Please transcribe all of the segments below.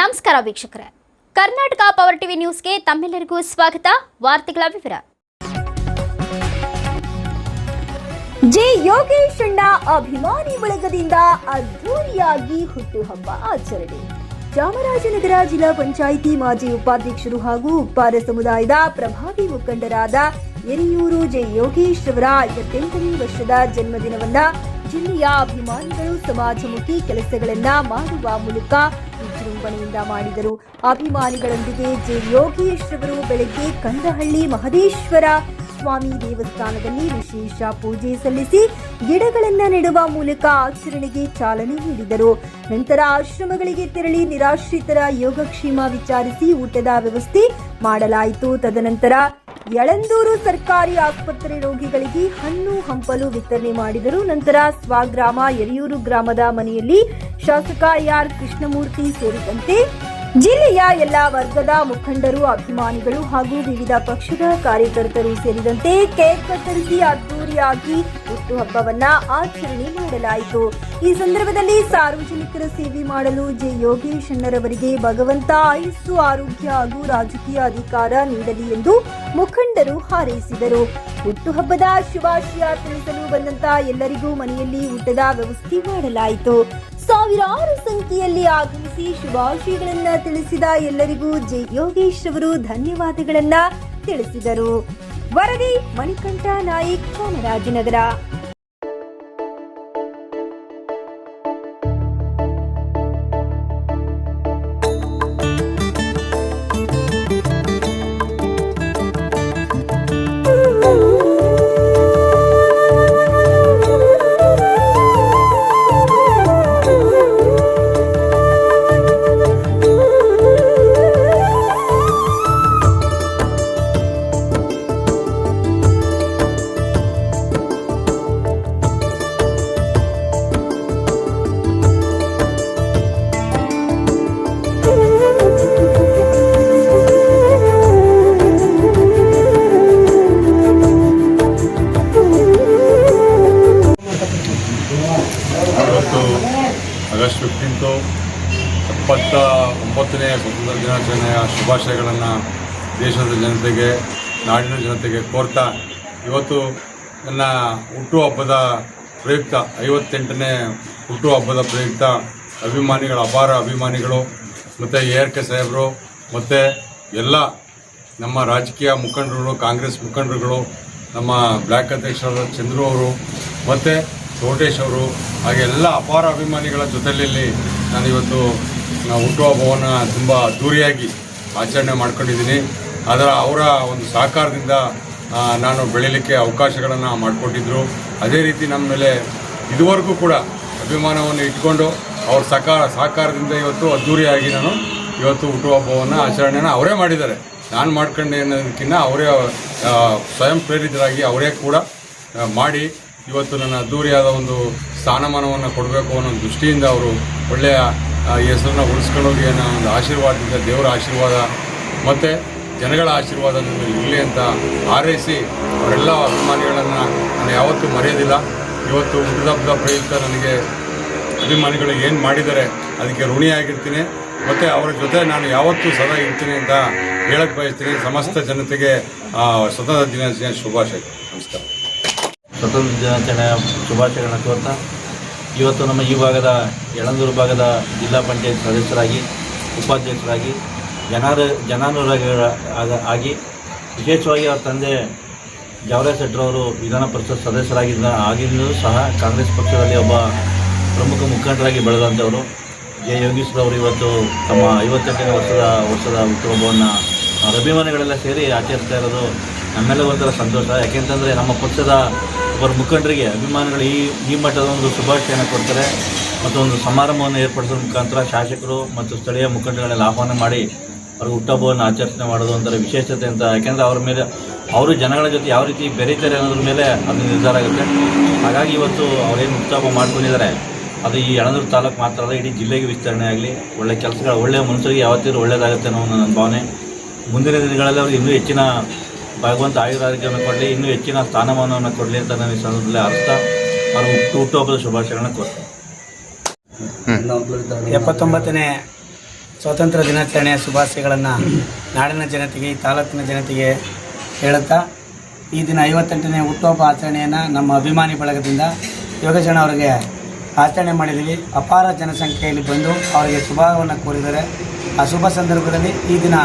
ನಮಸ್ಕಾರ ವೀಕ್ಷಕರೇ. Karnataka power TV ನ್ಯೂಸ್ಗೆ ತಮ್ಮೆಲ್ಲರಿಗೂ ಸ್ವಾಗತ. ವಾರ್ತೆಗಳ ವಿವರ. ಜೆ ಯೋಗೇಶ್ ಅಣ್ಣ, ಅಭಿಮಾನಿ ಬಳಗದಿಂದ ಅದ್ಧೂರಿಯಾಗಿ ಹುಟ್ಟುಹಬ್ಬ ಆಚರಣೆ. ಚಾಮರಾಜನಗರ ಜಿಲ್ಲಾ ಪಂಚಾಯಿತಿ ಮಾಜಿ ಉಪಾಧ್ಯಕ್ಷರು ಹಾಗೂ ಉಪ್ಪಾರ ಸಮುದಾಯದ ಪ್ರಭಾವಿ ಮುಖಂಡರಾದ ಎರಿಯೂರು ಜೆ ಯೋಗೇಶ್ ಅವರ ಐವತ್ತೆಂಟನೇ ವರ್ಷದ ಜನ್ಮದಿನವನ್ನ ಜಿಲ್ಲೆಯ ಅಭಿಮಾನಿಗಳು, ಸಮಾಜಮುಖಿ ಕೆಲಸಗಳನ್ನ ಮಾಡುವ ಮೂಲಕ ವಿಜೃಂಭಣೆಯಿಂದ ಮಾಡಿದರು. ಅಭಿಮಾನಿಗಳೊಂದಿಗೆ ಜೆ. ಯೋಗೇಶ್ ಅವರು ಬೆಳಗ್ಗೆ ಕಂದಹಳ್ಳಿ ಮಹದೇಶ್ವರ ಸ್ವಾಮಿ ದೇವಸ್ಥಾನದಲ್ಲಿ ವಿಶೇಷ ಪೂಜೆ ಸಲ್ಲಿಸಿ ಗಿಡಗಳನ್ನು ನೆಡುವ ಮೂಲಕ ಆಚರಣೆಗೆ ಚಾಲನೆ ನೀಡಿದರು. ನಂತರ ಆಶ್ರಮಗಳಿಗೆ ತೆರಳಿ ನಿರಾಶ್ರಿತರ ಯೋಗಕ್ಷೇಮ ವಿಚಾರಿಸಿ ಊಟದ ವ್ಯವಸ್ಥೆ ಮಾಡಲಾಯಿತು. ತದನಂತರ ಯಳಂದೂರು ಸರ್ಕಾರಿ ಆಸ್ಪತ್ರೆ ರೋಗಿಗಳಿಗೆ ಹಣ್ಣು, ಹಂಪಲು ವಿತರಣೆ ಮಾಡಿದರು. ನಂತರ ಸ್ವಗ್ರಾಮ ಯರಿಯೂರು ಗ್ರಾಮದ ಮನೆಯಲ್ಲಿ ಶಾಸಕ ಆರ್ ಕೃಷ್ಣಮೂರ್ತಿ ಸೇರಿದಂತೆ ಜಿಲ್ಲೆಯ ಎಲ್ಲ ವರ್ಗದ ಮುಖಂಡರು, ಅಭಿಮಾನಿಗಳು ಹಾಗೂ ವಿವಿಧ ಪಕ್ಷದ ಕಾರ್ಯಕರ್ತರು ಸೇರಿದಂತೆ ಕೇಕ್ ಕತ್ತರಿಸಿ ಅದ್ದೂರಿಯಾಗಿ ಹುಟ್ಟುಹಬ್ಬವನ್ನ ಆಚರಣೆ ಮಾಡಲಾಯಿತು. ಈ ಸಂದರ್ಭದಲ್ಲಿ ಸಾರ್ವಜನಿಕರ ಸೇವೆ ಮಾಡಲು ಜೆ ಯೋಗೇಶಣ್ಣರವರಿಗೆ ಭಗವಂತ ಆಯುಸ್ಸು, ಆರೋಗ್ಯ ಹಾಗೂ ರಾಜಕೀಯ ಅಧಿಕಾರ ನೀಡಲಿ ಎಂದು ಮುಖಂಡರು ಹಾರೈಸಿದರು. ಹುಟ್ಟುಹಬ್ಬದ ಶುಭಾಶಯ ತಿಳಿಸಲು ಬಂದಂತ ಎಲ್ಲರಿಗೂ ಮನೆಯಲ್ಲಿ ಊಟದ ವ್ಯವಸ್ಥೆ ಮಾಡಲಾಯಿತು. ಸಾವಿರಾರು ಸಂಖ್ಯೆಯಲ್ಲಿ ಆಗಮಿಸಿ ಶುಭಾಶಯಗಳನ್ನ ತಿಳಿಸಿದ ಎಲ್ಲರಿಗೂ ಜೆ ಯೋಗೇಶ್ ಅವರು ಧನ್ಯವಾದಗಳನ್ನ ತಿಳಿಸಿದರು. ವರದಿ ಮಣಿಕಂಠ ನಾಯಕ್ ಚಾಮರಾಜನಗರ. ಒಂಬತ್ತನೇ ಸ್ವತಂತ್ರ ದಿನಾಚರಣೆಯ ಶುಭಾಶಯಗಳನ್ನು ದೇಶದ ಜನತೆಗೆ, ನಾಡಿನ ಜನತೆಗೆ ಕೋರ್ತಾ, ಇವತ್ತು ನನ್ನ ಹುಟ್ಟುಹಬ್ಬದ ಪ್ರಯುಕ್ತ, ಐವತ್ತೆಂಟನೇ ಹುಟ್ಟುಹಬ್ಬದ ಪ್ರಯುಕ್ತ ಅಭಿಮಾನಿಗಳ, ಅಪಾರ ಅಭಿಮಾನಿಗಳು, ಮತ್ತು ಎ ಆರ್ ಕೆ ಸಾಹೇಬರು, ಮತ್ತು ಎಲ್ಲ ನಮ್ಮ ರಾಜಕೀಯ ಮುಖಂಡರುಗಳು, ಕಾಂಗ್ರೆಸ್ ಮುಖಂಡರುಗಳು, ನಮ್ಮ ಬ್ಲ್ಯಾಕ್ ಅಧ್ಯಕ್ಷರಾದ ಚಂದ್ರು ಅವರು, ಮತ್ತು ತೋಟೇಶ್ ಅವರು, ಹಾಗೆ ಎಲ್ಲ ಅಪಾರ ಅಭಿಮಾನಿಗಳ ಜೊತೆಯಲ್ಲಿ ನಾನು ಇವತ್ತು ನಾವು ಹುಟ್ಟುಹಬ್ಬವನ್ನು ತುಂಬ ಅದ್ದೂರಿಯಾಗಿ ಆಚರಣೆ ಮಾಡ್ಕೊಂಡಿದ್ದೀನಿ. ಅದರ ಅವರ ಒಂದು ಸಹಕಾರದಿಂದ ನಾನು ಬೆಳೀಲಿಕ್ಕೆ ಅವಕಾಶಗಳನ್ನು ಮಾಡಿಕೊಟ್ಟಿದ್ದರು ಅದೇ ರೀತಿ ನಮ್ಮ ಮೇಲೆ ಇದುವರೆಗೂ ಕೂಡ ಅಭಿಮಾನವನ್ನು ಇಟ್ಕೊಂಡು ಅವ್ರ ಸಹಕಾರ, ಸಹಕಾರದಿಂದ ಇವತ್ತು ಅದ್ದೂರಿಯಾಗಿ ನಾನು ಇವತ್ತು ಹುಟ್ಟುಹಬ್ಬವನ್ನು ಆಚರಣೆನ ಅವರೇ ಮಾಡಿದ್ದಾರೆ. ನಾನು ಮಾಡ್ಕೊಂಡೆ ಅನ್ನೋದಕ್ಕಿಂತ ಅವರೇ ಸ್ವಯಂ ಪ್ರೇರಿತರಾಗಿ ಅವರೇ ಕೂಡ ಮಾಡಿ ಇವತ್ತು ನನ್ನ ಅದ್ದೂರಿಯಾದ ಒಂದು ಸ್ಥಾನಮಾನವನ್ನು ಕೊಡಬೇಕು ಅನ್ನೋ ದೃಷ್ಟಿಯಿಂದ ಅವರು ಒಳ್ಳೆಯ ಈ ಹೆಸರನ್ನ ಉಳಿಸ್ಕೊಂಡೋಗಿ ಅನ್ನೋ ಒಂದು ಆಶೀರ್ವಾದದಿಂದ ದೇವರ ಆಶೀರ್ವಾದ, ಮತ್ತು ಜನಗಳ ಆಶೀರ್ವಾದ ನಿಮಗೆ ಇರಲಿ ಅಂತ ಹಾರೈಸಿ ಅವರೆಲ್ಲ ಅಭಿಮಾನಿಗಳನ್ನು ನಾನು ಯಾವತ್ತೂ ಮರೆಯೋದಿಲ್ಲ. ಇವತ್ತು ಹುಟ್ಟಿದಬ್ಬದ ಪ್ರಯುಕ್ತ ನನಗೆ ಅಭಿಮಾನಿಗಳು ಏನು ಮಾಡಿದ್ದಾರೆ ಅದಕ್ಕೆ ಋಣಿಯಾಗಿರ್ತೀನಿ. ಮತ್ತು ಅವರ ಜೊತೆ ನಾನು ಯಾವತ್ತೂ ಸದಾ ಇರ್ತೀನಿ ಅಂತ ಹೇಳಕ್ಕೆ ಬಯಸ್ತೀನಿ. ಸಮಸ್ತ ಜನತೆಗೆ ಸ್ವತಂತ್ರ ದಿನಾಚರಣೆ ಶುಭಾಶಯ. ನಮಸ್ಕಾರ. ಸ್ವತಂತ್ರ ದಿನಾಚರಣೆಯ ಶುಭಾಶಯಗಳನ್ನು ಕೋರ್ತಾ ಇವತ್ತು ನಮ್ಮ ಈ ಭಾಗದ ಯಳಂದೂರು ಭಾಗದ ಜಿಲ್ಲಾ ಪಂಚಾಯತ್ ಸದಸ್ಯರಾಗಿ, ಉಪಾಧ್ಯಕ್ಷರಾಗಿ, ಜನರ, ಜನಾನುರಾಗಿಗಳ ಆಗ- ವಿಶೇಷವಾಗಿ ಅವರ ತಂದೆ ಜವರಾಜ್ ಶೆಟ್ಟರವರು ವಿಧಾನ ಪರಿಷತ್ ಸದಸ್ಯರಾಗಿದ್ದ ಆಗಿಂದಲೂ ಸಹ ಕಾಂಗ್ರೆಸ್ ಪಕ್ಷದಲ್ಲಿ ಒಬ್ಬ ಪ್ರಮುಖ ಮುಖಂಡರಾಗಿ ಬೆಳೆದಂಥವರು. ಜೆ. ಯೋಗೀಶ್ವರವರು ಇವತ್ತು ತಮ್ಮ ಐವತ್ತೆಂಟನೇ ವರ್ಷದ ವರ್ಷದ ಹುಟ್ಟುಹಬ್ಬವನ್ನು ಅಭಿಮಾನಿಗಳೆಲ್ಲ ಸೇರಿ ಆಚರಿಸ್ತಾ ಇರೋದು ನಮ್ಮೆಲ್ಲ ಒಂಥರ ಸಂತೋಷ. ಯಾಕೆಂತಂದರೆ ನಮ್ಮ ಪಕ್ಷದ ಒಬ್ಬರು ಮುಖಂಡರಿಗೆ ಅಭಿಮಾನಿಗಳು ಈ ಈ ಮಟ್ಟದ ಒಂದು ಶುಭಾಶಯನ ಕೊಡ್ತಾರೆ ಮತ್ತು ಒಂದು ಸಮಾರಂಭವನ್ನು ಏರ್ಪಡಿಸೋ ಮುಖಾಂತರ ಶಾಸಕರು ಮತ್ತು ಸ್ಥಳೀಯ ಮುಖಂಡಗಳೆಲ್ಲ ಆಹ್ವಾನ ಮಾಡಿ ಅವ್ರ ಹುಟ್ಟಹಬ್ಬವನ್ನು ಆಚರಣೆ ಮಾಡೋದು ಒಂಥರ ವಿಶೇಷತೆ ಅಂತ. ಯಾಕೆಂದರೆ ಅವ್ರ ಮೇಲೆ, ಅವರು ಜನಗಳ ಜೊತೆ ಯಾವ ರೀತಿ ಬೆರೀತಾರೆ ಅನ್ನೋದ್ರ ಮೇಲೆ ಅದು ನಿರ್ಧಾರ ಆಗುತ್ತೆ. ಹಾಗಾಗಿ ಇವತ್ತು ಅವರೇನು ಹುಟ್ಟಹಬ್ಬ ಮಾಡ್ಕೊಂಡಿದ್ದಾರೆ, ಅದು ಈ ಯಳಂದೂರು ತಾಲೂಕು ಮಾತ್ರ ಅಲ್ಲ, ಇಡೀ ಜಿಲ್ಲೆಗೆ ವಿಸ್ತರಣೆ ಆಗಲಿ, ಒಳ್ಳೆ ಕೆಲಸಗಳು ಒಳ್ಳೆಯ ಮನುಷ್ಯರಿಗೆ ಯಾವತ್ತಿದ್ರು ಒಳ್ಳೆಯದಾಗುತ್ತೆ ಅನ್ನೋ ನನ್ನ ಭಾವನೆ. ಮುಂದಿನ ದಿನಗಳಲ್ಲಿ ಅವ್ರಿಗೆ ಇನ್ನೂ ಹೆಚ್ಚಿನ ಭಗವಂತ ಆಯುರಾರೋಗ್ಯವನ್ನು ಕೊಡಲಿ, ಇನ್ನೂ ಹೆಚ್ಚಿನ ಸ್ಥಾನಮಾನವನ್ನು ಕೊಡಲಿ ಅಂತ ನಾನು ಈ ಸಂದರ್ಭದಲ್ಲಿ ಅರ್ಥ ಅವರು ಹುಟ್ಟು ಹುಟ್ಟುಹಬ್ಬದ ಶುಭಾಶಯಗಳನ್ನ ಕೋರ್ತೇನೆ. ಎಪ್ಪತ್ತೊಂಬತ್ತನೇ ಸ್ವಾತಂತ್ರ್ಯ ದಿನಾಚರಣೆಯ ಶುಭಾಶಯಗಳನ್ನು ನಾಡಿನ ಜನತೆಗೆ, ಈ ತಾಲೂಕಿನ ಜನತೆಗೆ ಹೇಳುತ್ತಾ, ಈ ದಿನ ಐವತ್ತೆಂಟನೇ ಹುಟ್ಟುಹಬ್ಬ ಆಚರಣೆಯನ್ನು ನಮ್ಮ ಅಭಿಮಾನಿ ಬಳಗದಿಂದ ಯೋಗಜನ ಅವರಿಗೆ ಆಚರಣೆ ಮಾಡಿದ್ದೀವಿ ಅಪಾರ ಜನಸಂಖ್ಯೆಯಲ್ಲಿ ಬಂದು ಅವರಿಗೆ ಶುಭವನ್ನು ಕೋರಿದ್ದಾರೆ ಆ ಶುಭ ಸಂದರ್ಭದಲ್ಲಿ ಈ ದಿನ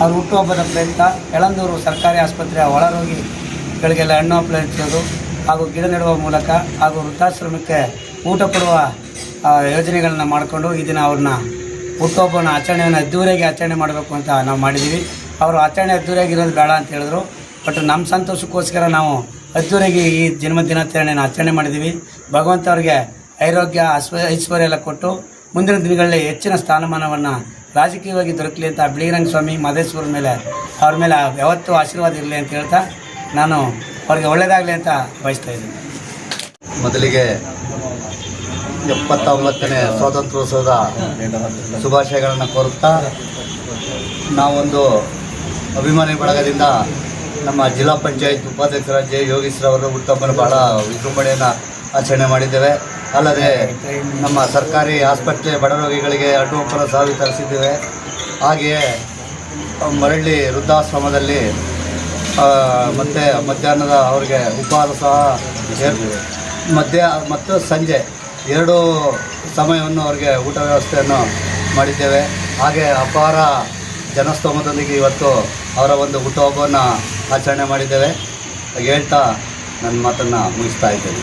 ಅವರು ಹುಟ್ಟುಹಬ್ಬದ ಪ್ರಯುಕ್ತ ಎಳಂದೂರು ಸರ್ಕಾರಿ ಆಸ್ಪತ್ರೆಯ ಒಳರೋಗಿಗಳಿಗೆಲ್ಲ ಹಣ್ಣು ಹಪ್ಪಳ ಹಂಚೋದು ಹಾಗೂ ಗಿಡ ನೆಡುವ ಮೂಲಕ ಹಾಗೂ ವೃದ್ಧಾಶ್ರಮಕ್ಕೆ ಊಟ ಕೊಡುವ ಯೋಜನೆಗಳನ್ನು ಮಾಡಿಕೊಂಡು ಈ ದಿನ ಅವ್ರನ್ನ ಹುಟ್ಟುಹಬ್ಬನ ಆಚರಣೆಯನ್ನು ಅದ್ದೂರಿಯಾಗಿ ಆಚರಣೆ ಮಾಡಬೇಕು ಅಂತ ನಾವು ಮಾಡಿದ್ದೀವಿ. ಅವರು ಆಚರಣೆ ಅದ್ದೂರಿಯಾಗಿ ಇರೋದು ಬೇಡ ಅಂತ ಹೇಳಿದ್ರು. ಬಟ್ ನಮ್ಮ ಸಂತೋಷಕ್ಕೋಸ್ಕರ ನಾವು ಅದ್ದೂರಿಯಾಗಿ ಈ ಜನ್ಮ ದಿನಾಚರಣೆಯನ್ನು ಆಚರಣೆ ಮಾಡಿದ್ದೀವಿ. ಭಗವಂತ ಅವ್ರಿಗೆ ಅಸ್ವ, ಐಶ್ವರ್ಯ ಎಲ್ಲ ಕೊಟ್ಟು ಮುಂದಿನ ದಿನಗಳಲ್ಲಿ ಹೆಚ್ಚಿನ ಸ್ಥಾನಮಾನವನ್ನು ರಾಜಕೀಯವಾಗಿ ದೊರಕಲಿ ಅಂತ ಬಿಳಿರಂಗ ಸ್ವಾಮಿ ಮಹದೇಶ್ವರ ಮೇಲೆ, ಅವ್ರ ಮೇಲೆ ಯಾವತ್ತೂ ಆಶೀರ್ವಾದ ಇರಲಿ ಅಂತ ಹೇಳ್ತಾ ನಾನು ಅವ್ರಿಗೆ ಒಳ್ಳೆಯದಾಗಲಿ ಅಂತ ಬಯಸ್ತಾ ಇದ್ದೀನಿ. ಮೊದಲಿಗೆ ಎಪ್ಪತ್ತೊಂಬತ್ತನೇ ಸ್ವಾತಂತ್ರ್ಯೋತ್ಸವದ ಶುಭಾಶಯಗಳನ್ನು ಕೋರುತ್ತಾ ನಾವೊಂದು ಅಭಿಮಾನಿ ಬಳಗದಿಂದ ನಮ್ಮ ಜಿಲ್ಲಾ ಪಂಚಾಯತ್ ಉಪಾಧ್ಯಕ್ಷರ ಜೆ ಯೋಗೀಶ್ರವರು ಹುಟ್ಟುಹಬ್ಬನ ಭಾಳ ವಿಜೃಂಭಣೆಯನ್ನು ಆಚರಣೆ ಮಾಡಿದ್ದೇವೆ. ಅಲ್ಲದೆ ನಮ್ಮ ಸರ್ಕಾರಿ ಆಸ್ಪತ್ರೆ ಬಡ ರೋಗಿಗಳಿಗೆ ಹಣ್ಣು ಸಾವಿಗೆ ಸಹ ವಿತರಿಸಿದ್ದೇವೆ ಹಾಗೆಯೇ ಮರಳಿ ವೃದ್ಧಾಶ್ರಮದಲ್ಲಿ ಮತ್ತೆ ಮಧ್ಯಾಹ್ನದ ಅವರಿಗೆ ಉಪಹಾರ ಸಹ ಮಧ್ಯ, ಮತ್ತು ಸಂಜೆ ಎರಡು ಸಮಯವನ್ನು ಅವರಿಗೆ ಊಟ ವ್ಯವಸ್ಥೆಯನ್ನು ಮಾಡಿದ್ದೇವೆ. ಹಾಗೆ ಅಪಾರ ಜನಸ್ತೋಮದೊಂದಿಗೆ ಇವತ್ತು ಅವರ ಒಂದು ಹುಟ್ಟುಹಬ್ಬವನ್ನು ಆಚರಣೆ ಮಾಡಿದ್ದೇವೆ. ಹೇಳ್ತಾ ನನ್ನ ಮಾತನ್ನು ಮುಗಿಸ್ತಾ ಇದ್ದೇನೆ.